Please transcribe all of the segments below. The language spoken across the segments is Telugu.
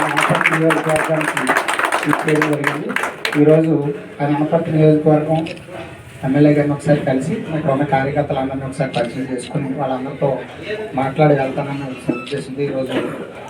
అనపర్తి నియోజకవర్గానికి ఇచ్చేయడం జరిగింది ఈరోజు అది అనపర్తి నియోజకవర్గం ఎమ్మెల్యే గారిని ఒకసారి కలిసి ఇక్కడ ఉన్న కార్యకర్తలందరినీ ఒకసారి పరిచయం చేసుకుని వాళ్ళందరితో మాట్లాడి వెళ్తానన్న ఉద్దేశంతో ఈరోజు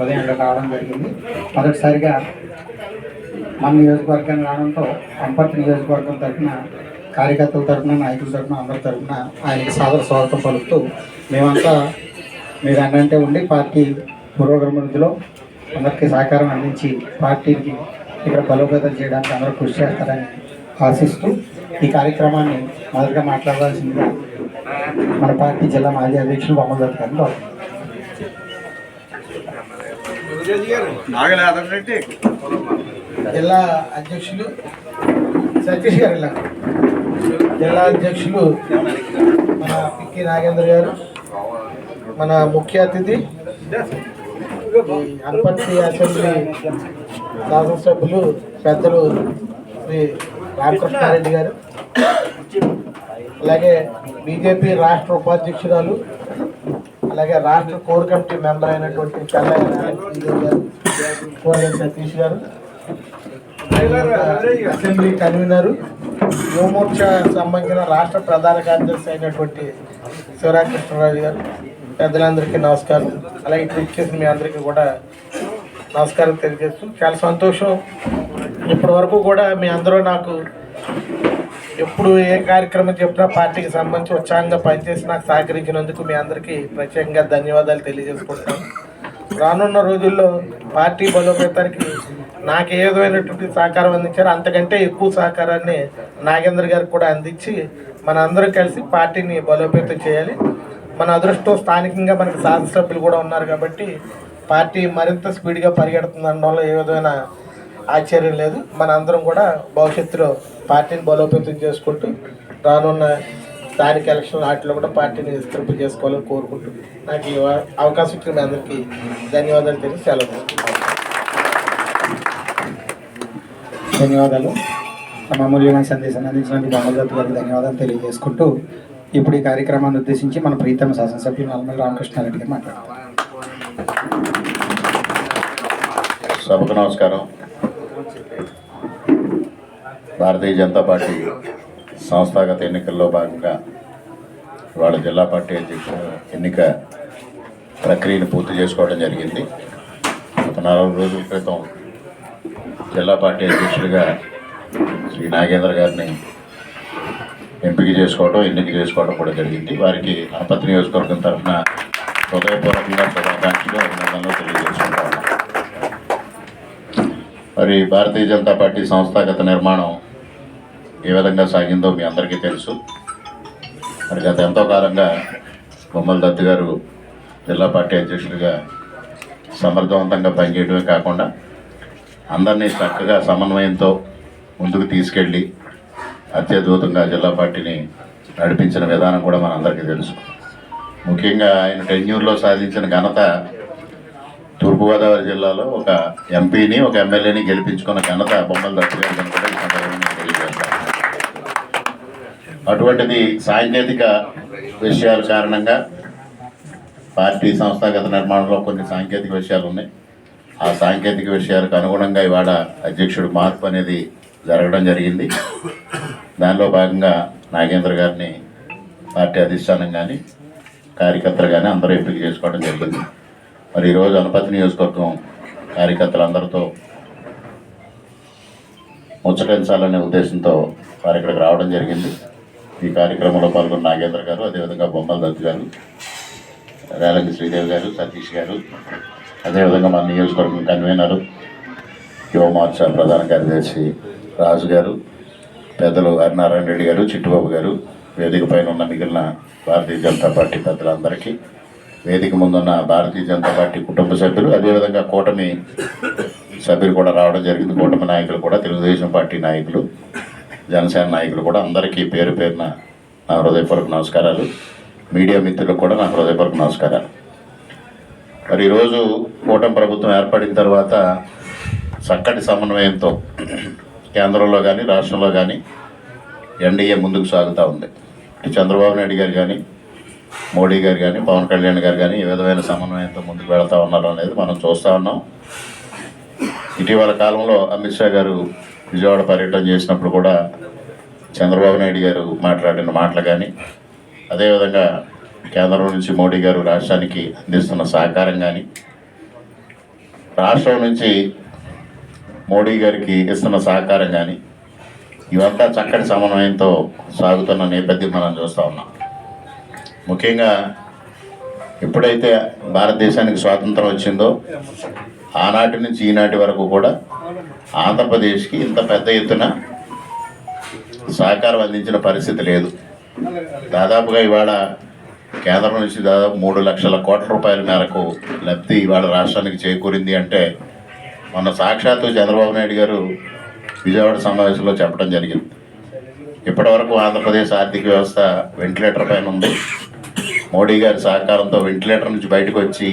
ఉదయం ఇక్కడ రావడం జరిగింది. మొదటిసారిగా మన నియోజకవర్గం రావడంతో అనపర్తి నియోజకవర్గం తరఫున కార్యకర్తల తరఫున నాయకుల తరఫున అందరి తరఫున ఆయనకి సాదర స్వాగతం పలుకుతూ మేమంతా మీరు అన్నంటే ఉండి పార్టీ పురోగమనిధిలో అందరికీ సహకారం అందించి పార్టీకి ఇక్కడ బలోపేతం చేయడానికి అందరూ కృషి చేస్తారని ఆశిస్తూ ఈ కార్యక్రమాన్ని మొదటగా మాట్లాడవలసిందిగా మన పార్టీ జిల్లా మాజీ అధ్యక్షులు బొమ్మల దత్ గారిని కోరుతున్నాను. జిల్లా అధ్యక్షులు సతీష్ గారు ఇలా జిల్లా అధ్యక్షులు మన పిక్కి నాగేంద్ర గారు మన ముఖ్య అతిథి ఈ అనపర్తి అసెంబ్లీ శాసనసభ్యులు పెద్దలు శ్రీ రామకృష్ణారెడ్డి గారు అలాగే బీజేపీ రాష్ట్ర ఉపాధ్యక్షురాలు అలాగే రాష్ట్ర కోర్ కమిటీ మెంబర్ అయినటువంటి చల్లయ్య సతీష్ గారు అసెంబ్లీ కన్వీనరు యువమోర్చ సంబంధించిన రాష్ట్ర ప్రధాన కార్యదర్శి అయినటువంటి శివరామకృష్ణరాజు గారు పెద్దలందరికీ నమస్కారం. అలాగే ఇక్కడ చేసిన మీ అందరికీ కూడా నమస్కారం తెలియజేస్తూ చాలా సంతోషం. ఇప్పటి వరకు కూడా మీ అందరూ నాకు ఎప్పుడు ఏ కార్యక్రమం చెప్పినా పార్టీకి సంబంధించి ఉత్సాహంగా పనిచేసి నాకు సహకరించినందుకు మీ అందరికీ ప్రత్యేకంగా ధన్యవాదాలు తెలియజేసుకుంటున్నాను. రానున్న రోజుల్లో పార్టీ బలోపేతానికి నాకు ఏ విధమైనటువంటి సహకారం అందించారో అంతకంటే ఎక్కువ సహకారాన్ని నాగేంద్ర గారికి కూడా అందించి మనందరం కలిసి పార్టీని బలోపేతం చేయాలి. మన అదృష్టం స్థానికంగా మనకి శాసనసభ్యులు కూడా ఉన్నారు కాబట్టి పార్టీ మరింత స్పీడ్గా పరిగెడుతుంది అనడంలో ఏ విధమైన ఆశ్చర్యం లేదు. మన అందరం కూడా భవిష్యత్తులో పార్టీని బలోపేతం చేసుకుంటూ రానున్న స్థానిక ఎలక్షన్ వాటిలో కూడా పార్టీని విస్తరింప చేసుకోవాలని కోరుకుంటూ నాకు ఈ అవకాశం ఇచ్చిన మీ అందరికీ ధన్యవాదాలు తెలిసి సెలవు ధన్యవాదాలు. తమ అమూల్యమైన సందేశాన్ని అందించినందుకు బొమ్మల గారికి ధన్యవాదాలు తెలియజేసుకుంటూ ఇప్పుడు ఈ కార్యక్రమాన్ని ఉద్దేశించి మన ప్రీతమ శాసనసభ్యులు నల్మల్ రామకృష్ణారెడ్డి గారు మాట్లాడతారు సభకు నమస్కారం. భారతీయ జనతా పార్టీ సంస్థాగత ఎన్నికల్లో భాగంగా వాళ్ళ జిల్లా పార్టీ అధ్యక్షుడు ఎన్నిక ప్రక్రియను పూర్తి చేసుకోవడం జరిగింది. గత నాలుగు రోజుల క్రితం జిల్లా పార్టీ అధ్యక్షుడిగా శ్రీ నాగేంద్ర గారిని ఎంపిక చేసుకోవడం ఎన్నిక చేసుకోవడం కూడా జరిగింది. వారికి అనపతి నియోజకవర్గం తరఫున హృదయపూర్వకంగా శుభాకాంక్షలు అభినందనలు తెలియజేసుకుంటాను. మరి భారతీయ జనతా పార్టీ సంస్థాగత నిర్మాణం ఏ విధంగా సాగిందో మీ అందరికీ తెలుసు. మరి గత ఎంతో కాలంగా బొమ్మల దత్తు గారు జిల్లా పార్టీ అధ్యక్షుడిగా సమర్థవంతంగా పనిచేయడమే కాకుండా అందరినీ చక్కగా సమన్వయంతో ముందుకు తీసుకెళ్ళి అత్యద్భుతంగా జిల్లా పార్టీని నడిపించిన విధానం కూడా మనందరికీ తెలుసు. ముఖ్యంగా ఆయన టెన్యూర్లో సాధించిన ఘనత తూర్పుగోదావరి జిల్లాలో ఒక ఎంపీని ఒక ఎమ్మెల్యేని గెలిపించుకున్న ఘనత బొమ్మల ఈ సందర్భంగా తెలియజేస్తాను. అటువంటిది సాంకేతిక విషయాల కారణంగా పార్టీ సంస్థాగత నిర్మాణంలో కొన్ని సాంకేతిక విషయాలు ఉన్నాయి. ఆ సాంకేతిక విషయాలకు అనుగుణంగా ఇవాళ అధ్యక్షుడు మార్పు అనేది జరగడం జరిగింది. దానిలో భాగంగా నాగేంద్ర గారిని పార్టీ అధిష్టానం కానీ కార్యకర్తలు కానీ అందరూ ఎంపిక చేసుకోవడం జరిగింది. మరి ఈరోజు అనపతి నియోజకవర్గం కార్యకర్తలందరితో ముచ్చటించాలనే ఉద్దేశంతో వారు ఇక్కడికి రావడం జరిగింది. ఈ కార్యక్రమంలో పాల్గొన్న నాగేంద్ర గారు అదేవిధంగా బొమ్మల దత్తు గారు రేలంగి శ్రీదేవి గారు సతీష్ గారు అదేవిధంగా మన నియోజకవర్గం కన్వీనరు యువమోర్చా ప్రధాన కార్యదర్శి రాజు గారు పెద్దలు హరినారాయణ రెడ్డి గారు చిట్టుబాబు గారు వేదిక పైన ఉన్న మిగిలిన భారతీయ జనతా పార్టీ పెద్దలందరికీ వేదిక ముందున్న భారతీయ జనతా పార్టీ కుటుంబ సభ్యులు అదేవిధంగా కూటమి సభ్యులు కూడా రావడం జరిగింది. కూటమి నాయకులు కూడా తెలుగుదేశం పార్టీ నాయకులు జనసేన నాయకులు కూడా అందరికీ పేరు పేరున నా హృదయపూర్వక నమస్కారాలు. మీడియా మిత్రులకు కూడా నా హృదయపూర్వక నమస్కారాలు. మరి ఈరోజు కూటమి ప్రభుత్వం ఏర్పడిన తర్వాత చక్కటి సమన్వయంతో కేంద్రంలో కానీ రాష్ట్రంలో కానీ ఎన్డీఏ ముందుకు సాగుతూ ఉంది. చంద్రబాబు నాయుడు గారు కానీ మోడీ గారు కానీ పవన్ కళ్యాణ్ గారు కానీ ఏ విధమైన సమన్వయంతో ముందుకు వెళతా ఉన్నారు అనేది మనం చూస్తూ ఉన్నాం. ఇటీవల కాలంలో అమిత్ షా గారు విజయవాడ పర్యటన చేసినప్పుడు కూడా చంద్రబాబు నాయుడు గారు మాట్లాడిన మాటలు కానీ అదేవిధంగా కేంద్రం నుంచి మోడీ గారు రాష్ట్రానికి అందిస్తున్న సహకారం కానీ రాష్ట్రం నుంచి మోడీ గారికి ఇస్తున్న సహకారం కానీ ఇవంతా చక్కటి సమన్వయంతో సాగుతున్న నేపథ్యం మనం చూస్తూ ఉన్నాం. ముఖ్యంగా ఎప్పుడైతే భారతదేశానికి స్వాతంత్రం వచ్చిందో ఆనాటి నుంచి ఈనాటి వరకు కూడా ఆంధ్రప్రదేశ్కి ఇంత పెద్ద ఎత్తున సహకారం అందించిన పరిస్థితి లేదు. దాదాపుగా ఇవాళ కేంద్రం నుంచి దాదాపు మూడు లక్షల కోట్ల రూపాయల మేరకు లబ్ధి ఇవాళ రాష్ట్రానికి చేకూరింది అంటే మొన్న సాక్షాత్తు చంద్రబాబు నాయుడు గారు విజయవాడ సమావేశంలో చెప్పడం జరిగింది. ఇప్పటివరకు ఆంధ్రప్రదేశ్ ఆర్థిక వ్యవస్థ వెంటిలేటర్ పైన ఉంది. మోడీ గారి సహకారంతో వెంటిలేటర్ నుంచి బయటకు వచ్చి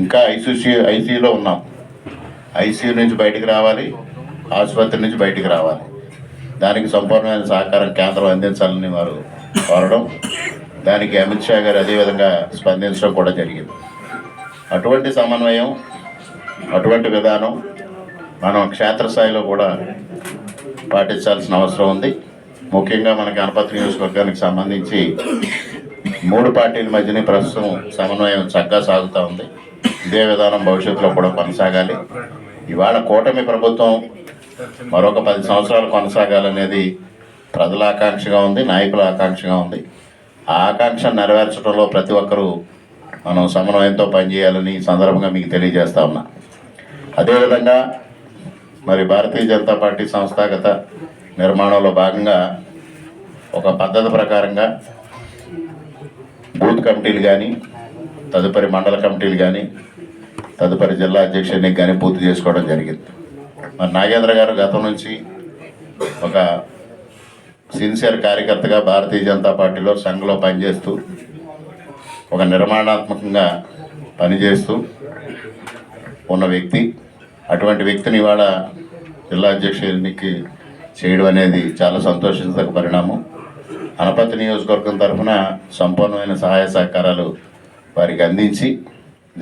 ఇంకా ఐసీసీ ఐసీయూలో ఉన్నాం. ఐసీయూ నుంచి బయటికి రావాలి ఆసుపత్రి నుంచి బయటికి రావాలి. దానికి సంపూర్ణమైన సహకారం కేంద్రం అందించాలని వారు కోరడం దానికి అమిత్ షా గారు అదేవిధంగా స్పందించడం కూడా జరిగింది. అటువంటి సమన్వయం అటువంటి విధానం మనం క్షేత్రస్థాయిలో కూడా పాటించాల్సిన అవసరం ఉంది. ముఖ్యంగా మనకి గణపతి నియోజకవర్గానికి సంబంధించి మూడు పార్టీల మధ్యనే ప్రస్తుతం సమన్వయం చక్కగా సాగుతూ ఉంది. ఇదే విధానం భవిష్యత్తులో కూడా కొనసాగాలి. ఇవాళ కూటమి ప్రభుత్వం మరొక పది సంవత్సరాలు కొనసాగాలనేది ప్రజల ఆకాంక్షగా ఉంది నాయకుల ఆకాంక్షగా ఉంది. ఆ ఆకాంక్ష నెరవేర్చడంలో ప్రతి ఒక్కరూ మనం సమన్వయంతో పనిచేయాలని సందర్భంగా మీకు తెలియజేస్తా ఉన్నా. అదేవిధంగా మరి భారతీయ జనతా పార్టీ సంస్థాగత నిర్మాణంలో భాగంగా ఒక పద్ధతి ప్రకారంగా బూత్ కమిటీలు కానీ తదుపరి మండల కమిటీలు కానీ తదుపరి జిల్లా అధ్యక్ష కానీ పూర్తి చేసుకోవడం జరిగింది. మరి నాగేంద్ర గారు గతం నుంచి ఒక సిన్సియర్ కార్యకర్తగా భారతీయ జనతా పార్టీలో సంఘలో పనిచేస్తూ ఒక నిర్మాణాత్మకంగా పనిచేస్తూ ఉన్న వ్యక్తి. అటువంటి వ్యక్తిని ఇవాళ జిల్లా అధ్యక్ష ఎన్నిక చేయడం అనేది చాలా సంతోషించదగ్గ పరిణామం. అనపతి నియోజకవర్గం తరఫున సంపూర్ణమైన సహాయ సహకారాలు వారికి అందించి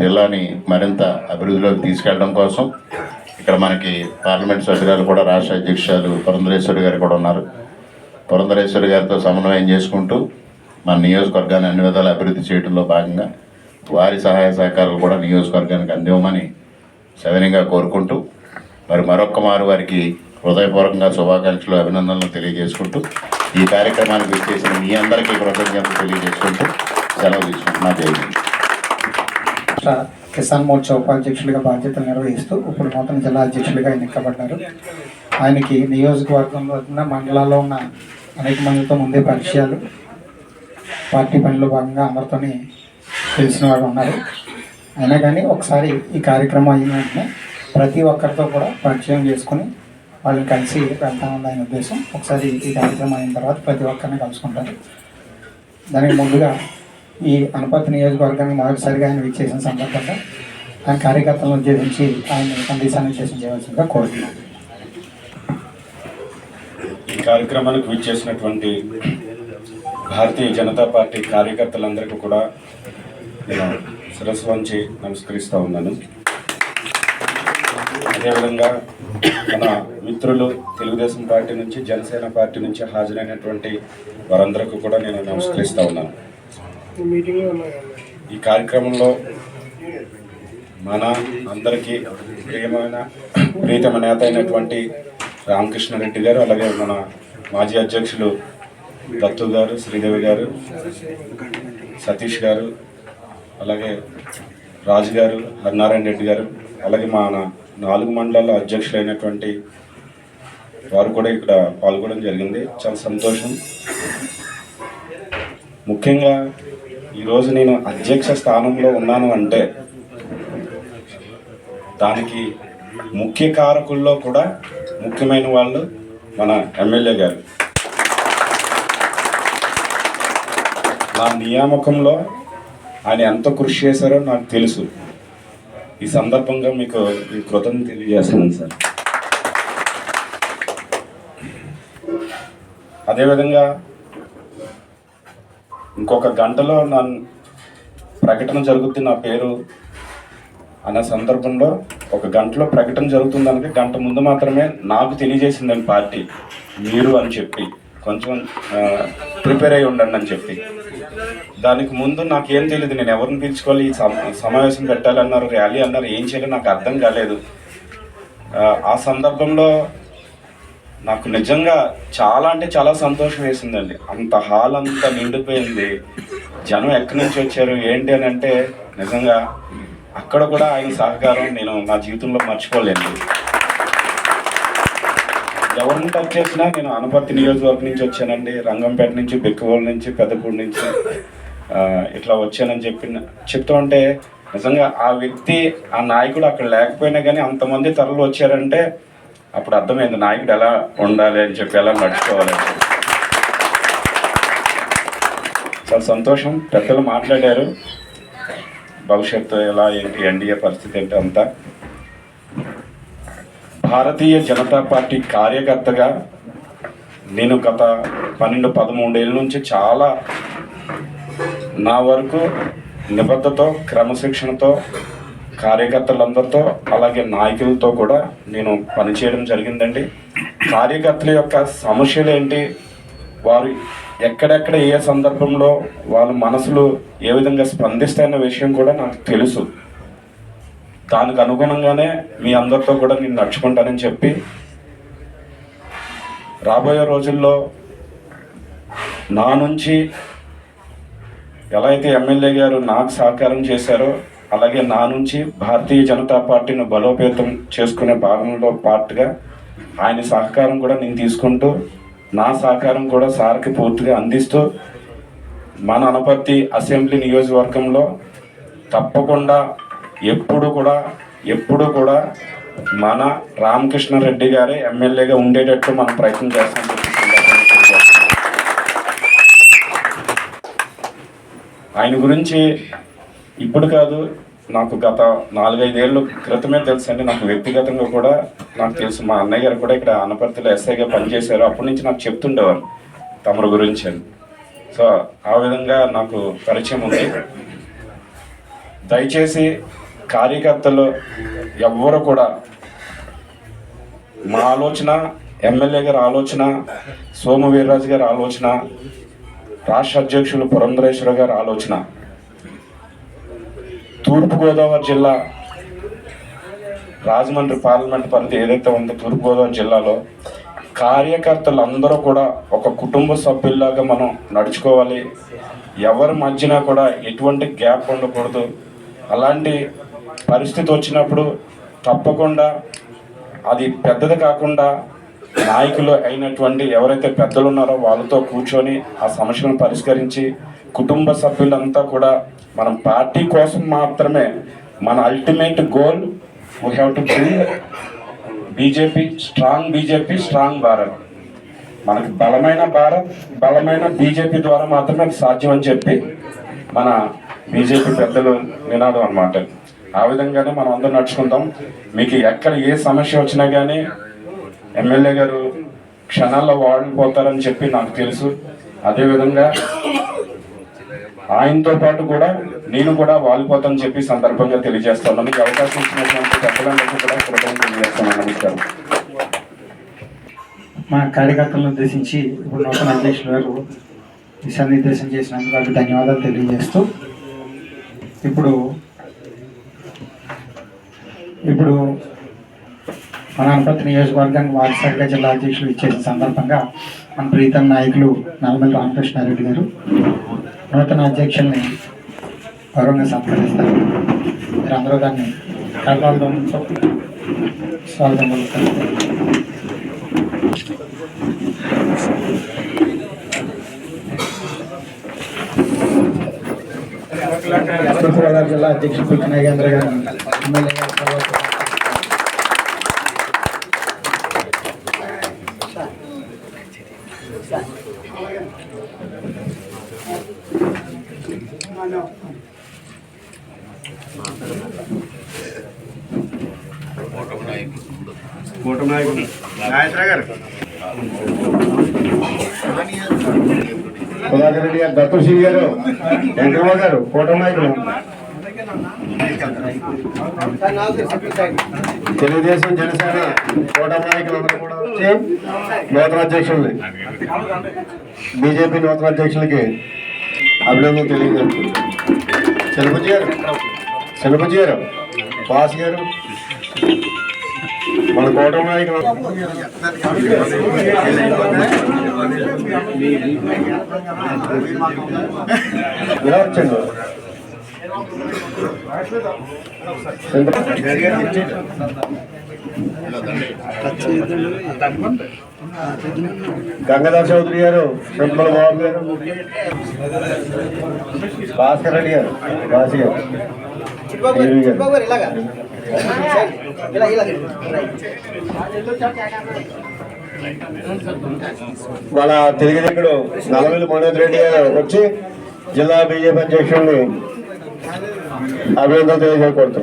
జిల్లాని మరింత అభివృద్ధిలోకి తీసుకెళ్ళడం కోసం ఇక్కడ మనకి పార్లమెంట్ సభ్యురాలు కూడా రాష్ట్ర అధ్యక్షులు పురంధరేశ్వరి గారు కూడా ఉన్నారు. పురంధరేశ్వరి గారితో సమన్వయం చేసుకుంటూ మన నియోజకవర్గాన్ని అన్ని విధాలు అభివృద్ధి చేయడంలో భాగంగా వారి సహాయ సహకారాలు కూడా నియోజకవర్గానికి అందివ్వమని సవినయంగా కోరుకుంటూ మరి మరొక్క మారు వారికి హృదయపూర్వకంగా శుభాకాంక్షలు అభినందనలు తెలియజేసుకుంటూ ఈ కార్యక్రమానికి విచ్చేసిన మీ అందరికీ కృతజ్ఞతలు తెలియజేసుకుంటూ సెలవు తీసుకుంటున్నా. జరిగింది కిసాన్ మోర్చా ఉపాధ్యక్షులుగా బాధ్యతలు నిర్వహిస్తూ ఇప్పుడు నూతన జిల్లా అధ్యక్షులుగా ఎన్నికబడ్డారు ఆయనకి నియోజకవర్గంలో ఉన్న మండలాల్లో ఉన్న అనేక మందితో ముందే పరిచయాలు పార్టీ పనిలో భాగంగా అందరితోని తెలిసిన వారు ఉన్నారు. అయినా కానీ ఒకసారి ఈ కార్యక్రమం అయిన వెంటనే ప్రతి ఒక్కరితో కూడా పరిచయం చేసుకుని వాళ్ళని కలిసి వెళ్తామని ఆయన ఉద్దేశం. ఒకసారి ఈ కార్యక్రమం అయిన తర్వాత ప్రతి ఒక్కరిని కలుసుకుంటారు. దానికి ముందుగా ఈ అనపర్తి నియోజకవర్గానికి మొదటిసారిగా ఆయన విచ్చేసిన సందర్భంగా ఆయన కార్యకర్తలను ఉద్దేశించి ఆయన సందేశాన్ని ఉద్దేశం చేయవలసిందిగా కోరుతున్నాను. ఈ కార్యక్రమానికి విచ్చేసినటువంటి భారతీయ జనతా పార్టీ కార్యకర్తలందరికీ కూడా నేను శిరస్సు వంచి నమస్కరిస్తూ ఉన్నాను. అదేవిధంగా మన మిత్రులు తెలుగుదేశం పార్టీ నుంచి జనసేన పార్టీ నుంచి హాజరైనటువంటి వారందరికీ కూడా నేను నమస్కరిస్తూ ఉన్నాను. ఈ కార్యక్రమంలో మన అందరికీ ప్రియమైన ప్రీతమ నేత అయినటువంటి రామకృష్ణారెడ్డి గారు అలాగే మన మాజీ అధ్యక్షులు దత్తు గారు శ్రీదేవి గారు సతీష్ గారు అలాగే రాజు గారు హరినారాయణ రెడ్డి గారు అలాగే మన నాలుగు మండలాల అధ్యక్షులైనటువంటి వారు కూడా ఇక్కడ పాల్గొనడం జరిగింది. చాలా సంతోషం. ముఖ్యంగా ఈరోజు నేను అధ్యక్ష స్థానంలో ఉన్నాను అంటే దానికి ముఖ్య కారకుల్లో కూడా ముఖ్యమైన వాళ్ళు మన ఎమ్మెల్యే గారు. నా నియామకంలో ఆయన ఎంత కృషి చేశారో నాకు తెలుసు. ఈ సందర్భంగా మీకు ఈ కృతజ్ఞత తెలియజేస్తున్నాను సార్. అదేవిధంగా ఇంకొక గంటలో నా ప్రకటన జరుగుతుంది నా పేరు అనే సందర్భంలో ఒక గంటలో ప్రకటన జరుగుతుందనక గంట ముందు మాత్రమే నాకు తెలియజేసిందని పార్టీ మీరు అని చెప్పి. కొంచెం ప్రిపేర్ అయి ఉండండి అని చెప్పి. దానికి ముందు నాకేం తెలియదు నేను ఎవరిని పిలుచుకోవాలి ఈ సమావేశం పెట్టాలన్నారు ర్యాలీ అన్నారు ఏం చేయాలో నాకు అర్థం కాలేదు. ఆ, ఆ సందర్భంలో నాకు నిజంగా చాలా అంటే చాలా సంతోషం వేసిందండి. అంత హాల్ అంతా నిండిపోయింది. జనం ఎక్కడి నుంచి వచ్చారు ఏంటి అని అంటే నిజంగా అక్కడ కూడా ఆయన సహకారం నేను నా జీవితంలో మర్చిపోలేను. ఎవరిని టచ్ చేసినా నేను అనపర్తి నియోజకవర్గం నుంచి వచ్చానండి రంగంపేట నుంచి బెక్కువోలు నుంచి పెద్దపూడి నుంచి ఇట్లా వచ్చానని చెప్పి చెప్తూ ఉంటే నిజంగా ఆ వ్యక్తి ఆ నాయకుడు అక్కడ లేకపోయినా కానీ అంతమంది తరలు వచ్చారంటే అప్పుడు అర్థమైంది నాయకుడు ఎలా ఉండాలి అని చెప్పి ఎలా నడుచుకోవాలి చాలా సంతోషం. పెద్దలు మాట్లాడారు. భవిష్యత్తు ఎలా ఏంటి ఎన్డీఏ పరిస్థితి ఏంటి అంతా. భారతీయ జనతా పార్టీ కార్యకర్తగా నేను గత పన్నెండు పదమూడేళ్ళ నుంచి చాలా నా వరకు నిబద్ధతో క్రమశిక్షణతో కార్యకర్తలందరితో అలాగే నాయకులతో కూడా నేను పనిచేయడం జరిగిందండి. కార్యకర్తల యొక్క సమస్యలు ఏంటి? వారు ఎక్కడెక్కడ ఏ సందర్భంలో వాళ్ళ మనసులు ఏ విధంగా స్పందిస్తాయన్న విషయం కూడా నాకు తెలుసు. దానికి అనుగుణంగానే మీ అందరితో కూడా నేను నడుచుకుంటానని చెప్పి రాబోయే రోజుల్లో నా నుంచి ఎలా అయితే ఎమ్మెల్యే గారు నాకు సహకారం చేశారో అలాగే నా నుంచి భారతీయ జనతా పార్టీని బలోపేతం చేసుకునే భాగంలో పార్ట్గా ఆయన సహకారం కూడా నేను తీసుకుంటూ నా సహకారం కూడా సార్కి పూర్తిగా అందిస్తూ మన అనపర్తి అసెంబ్లీ నియోజకవర్గంలో తప్పకుండా ఎప్పుడు కూడా ఎప్పుడు కూడా మన రామకృష్ణారెడ్డి గారే ఎమ్మెల్యేగా ఉండేటట్టు మనం ప్రయత్నం చేస్తాం ఆయన గురించి ఇప్పుడు కాదు నాకు గత నాలుగైదేళ్ళు క్రితమే తెలుసు అండి నాకు వ్యక్తిగతంగా కూడా నాకు తెలుసు. మా అన్నయ్య గారు కూడా ఇక్కడ అనపర్తిలో ఎస్ఐగా పనిచేశారు. అప్పటి నుంచి నాకు చెప్తుండేవారు తమరు గురించి అని. సో ఆ విధంగా నాకు పరిచయం ఉంది. దయచేసి కార్యకర్తలు ఎవ్వరు కూడా మా ఆలోచన ఎమ్మెల్యే గారి ఆలోచన సోము వీర్రాజు గారి ఆలోచన రాష్ట్ర అధ్యక్షులు పురంధరేశ్వర గారి ఆలోచన. తూర్పుగోదావరి జిల్లా రాజమండ్రి పార్లమెంట్ పరిధి ఏదైతే ఉందో తూర్పుగోదావరి జిల్లాలో కార్యకర్తలు అందరూ కూడా ఒక కుటుంబ సభ్యుల్లాగా మనం నడుచుకోవాలి. ఎవరి మధ్యన కూడా ఎటువంటి గ్యాప్ ఉండకూడదు. అలాంటి పరిస్థితి వచ్చినప్పుడు తప్పకుండా అది పెద్దది కాకుండా నాయకులు అయినటువంటి ఎవరైతే పెద్దలు ఉన్నారో వాళ్ళతో కూర్చొని ఆ సమస్యలను పరిష్కరించి కుటుంబ సభ్యులంతా కూడా మనం పార్టీ కోసం మాత్రమే మన ultimate goal we have to build BJP strong BJP strong Bharat మనకి బలమైన భారత్ బలమైన బీజేపీ ద్వారా మాత్రమే అది సాధ్యం అని చెప్పి మన బీజేపీ పెద్దలు నినాదం అన్నమాట. ఆ విధంగానే మనం అందరం నడుచుకుంటాం. మీకు ఎక్కడ ఏ సమస్య వచ్చినా కానీ ఎమ్మెల్యే గారు క్షణాల్లో వాడిపోతారని చెప్పి నాకు తెలుసు. అదేవిధంగా ఆయనతో పాటు కూడా నేను కూడా వాలిపోతానని చెప్పి సందర్భంగా తెలియజేస్తున్నాను ఈ అవకాశం ఇచ్చినటువంటి పెద్దలందరికీ కూడా కృతజ్ఞతలు తెలియజేస్తున్నాను. నమస్కారం. మా కార్యకర్తలను ఉద్దేశించి ఇప్పుడు నూతన అధ్యక్షులు గారు దిశానిర్దేశం చేసినందుకు వారికి ధన్యవాదాలు తెలియజేస్తూ ఇప్పుడు ఇప్పుడు మన అనపర్తి నియోజకవర్గానికి వారసరిగా జిల్లా అధ్యక్షులు ఇచ్చేసిన సందర్భంగా మన ప్రీతం నాయకులు నల్లమల్లి రామకృష్ణారెడ్డి గారు నూతన అధ్యక్షుల్ని గౌరవంగా సత్కరిస్తారు మీరందరూ దాన్ని కలవాలతో స్వాగతం పలుకుతారు. తూర్పుగోదావరి జిల్లా అధ్యక్షుడు పిచ్చి నాగేంద్ర గారు ఎమ్మెల్యే గారు తర్వాత సుధాకర్ రెడ్డి గారు దత్తు గారు వెంకటరావు గారు కూటమి నాయకులు తెలుగుదేశం జనసేన కూటమి నాయకులందరూ కూడా వచ్చి నూతన అధ్యక్షుల్ని బీజేపీ నూతన అధ్యక్షులకి అభినందనలు తెలియజేస్తుంది చలపతి గారు చలపతి గారు బాస్ గారు మన కూటమి నాయకులు గంగాధర్ చౌదరి గారు సింపల బాబు గారు భాస్కర్ రెడ్డి గారు దేవి గారు. మన తెలుగు దిక్కుడు నల్లవెల్లి మనోజ్ రెడ్డి గారు వచ్చి జిల్లా బీజేపీ అధ్యక్షుడిని అభినందనలు తెలియజేయకూడదు.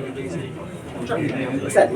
సార్